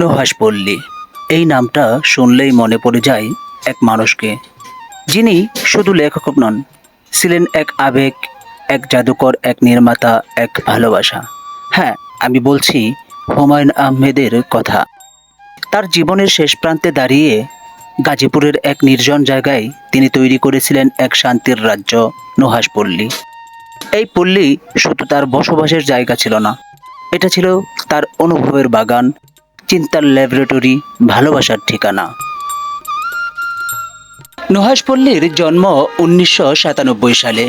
নুহাসপল্লী এই নামটা শুনলেই মনে পড়ে যায় এক মানুষকে। যিনি শুধু লেখক নন, ছিলেন এক আবেগ, এক জাদুকর, এক নির্মাতা, এক ভালোবাসা। হ্যাঁ আমি বলছি হুমায়ুন আহমেদের কথা। তার জীবনের শেষ প্রান্তে দাঁড়িয়ে গাজীপুরের এক নির্জন জায়গায় তিনি তৈরি করেছিলেন এক শান্তির রাজ্য নুহাসপল্লী এই পল্লী শুধু তার বসবাসের জায়গা ছিল না, এটা ছিল তার অনুভবের বাগান চিন্তার ল্যাবরেটরি ভালোবাসার ঠিকানা। নুহাস পল্লীর জন্ম উনিশশো সাতানব্বই সালে।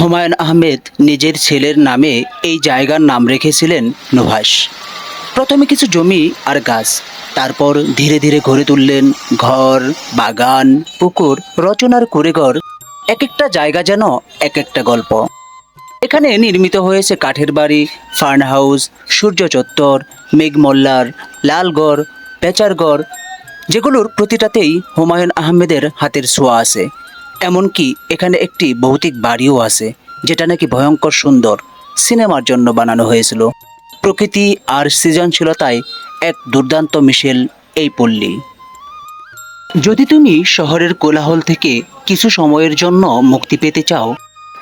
হুমায়ুন আহমেদ নিজের ছেলের নামে এই জায়গার নাম রেখেছিলেন নুহাস প্রথমে কিছু জমি আর গাছ, তারপর ধীরে ধীরে গড়ে তুললেন ঘর, বাগান, পুকুর, রচনার কুড়েঘর এক একটা জায়গা যেন এক একটা গল্প। এখানে নির্মিত হয়েছে কাঠের বাড়ি, ফার্ন হাউস, সূর্য চত্বর, মেঘমল্লার, লালগড়, পেচারগড়, যেগুলোর প্রতিটাতেই হুমায়ুন আহমেদের হাতের ছোঁয়া আছে। এমনকি এখানে একটি ভৌতিক বাড়িও আছে, যেটা নাকি ভয়ঙ্কর সুন্দর সিনেমার জন্য বানানো হয়েছিল। প্রকৃতি আর সৃজনশীলতায় এক দুর্দান্ত মিশেল এই পল্লী। যদি তুমি শহরের কোলাহল থেকে কিছু সময়ের জন্য মুক্তি পেতে চাও,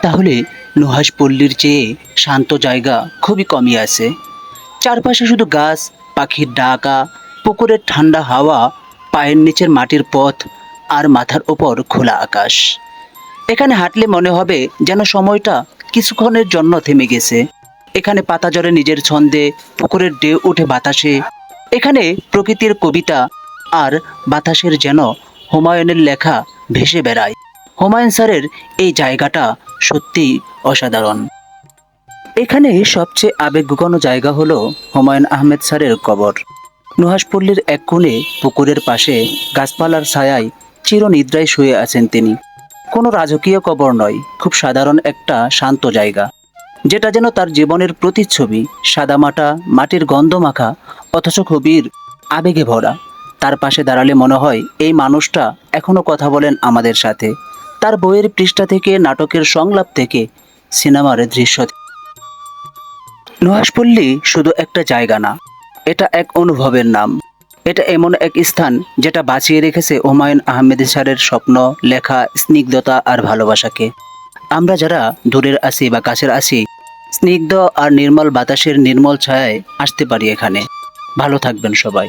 তাহলে নুহাস পল্লীর চেয়ে শান্ত জায়গা খুবই কমই আছে। চারপাশে শুধু গাছ, পাখির ডাকা, পুকুরের ঠান্ডা হাওয়া, পায়ের নিচের মাটির পথ আর মাথার ওপর খোলা আকাশ। এখানে হাঁটলে মনে হবে যেন সময়টা কিছুক্ষণের জন্য থেমে গেছে। এখানে পাতা জড়ে নিজের ছন্দে পুকুরের ঢেউ উঠে বাতাসে। এখানে প্রকৃতির কবিতা আর বাতাসের যেন হুমায়ুনের লেখা ভেসে বেড়ায়। হুমায়ুন স্যারের এই জায়গাটা সত্যিই অসাধারণ। এখানে সবচেয়ে আবেগঘন জায়গা হলো হুমায়ুন আহমেদ স্যারের কবর। নুহাসপল্লীর এক কোণে পুকুরের পাশে গাছপালার ছায়ায় চিরনিদ্রায় শুয়ে আছেন তিনি। কোনো রাজকীয় কবর নয়, খুব সাধারণ একটা শান্ত জায়গা। যেটা যেন তার জীবনের প্রতিচ্ছবি, সাদামাটা, মাটির গন্ধ মাখা অথচ কবির আবেগে ভরা। তার পাশে দাঁড়ালে মনে হয়, এই মানুষটা এখনও কথা বলেন আমাদের সাথে। তার বইয়ের পৃষ্ঠা থেকে, নাটকের সংলাপ থেকে, সিনেমার দৃশ্য নুহাসপল্লী শুধু একটা জায়গা না, এটা এক অনুভবের নাম। এটা এমন এক স্থান যেটা বাঁচিয়ে রেখেছে হুমায়ুন আহমেদ স্যারের স্বপ্ন, লেখা, স্নিগ্ধতা আর ভালোবাসাকে। আমরা যারা দূরের আসি বা কাছের আসি স্নিগ্ধ আর নির্মল বাতাসের নির্মল ছায়ায় আসতে পারি এখানে। ভালো থাকবেন সবাই।